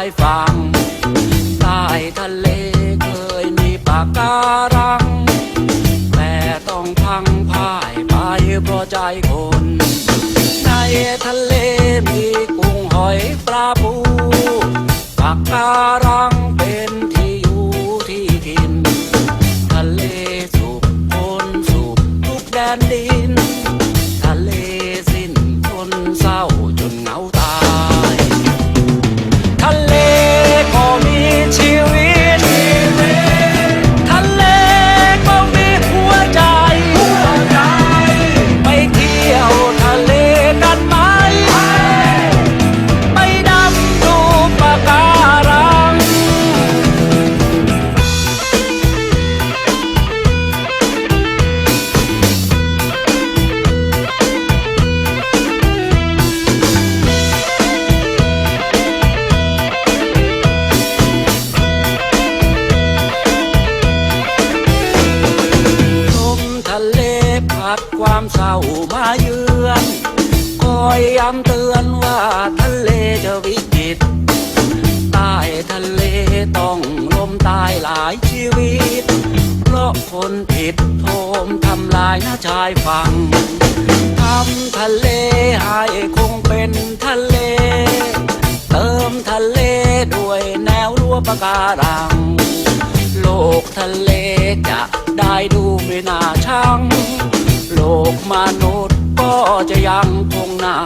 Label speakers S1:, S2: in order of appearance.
S1: ายฝั่งใต้ทะเลเคยมีปากการัง แต่ต้องพังพ่ายไปเพราะใจคน ในทะเลมีกุ้งหอยปลาปูปากการังเป็นที่อยู่ที่กิน ทะเลสุขคนสุขทุกแดนดี มาเยือนคอยย้ำเตือนว่าทะเลจะวิกฤตใต้ทะเลต้องล้มตายหลายชีวิต เพราะคนผิดโทมทำลายหน้าชายฝั่งทำทะเลให้คงเป็นทะเล เติมทะเลด้วยแนวรั้วปะการัง โลกทะเลจะได้ดูไม่น่าชัง ลกมนุษย์ก็จะยังคงน่า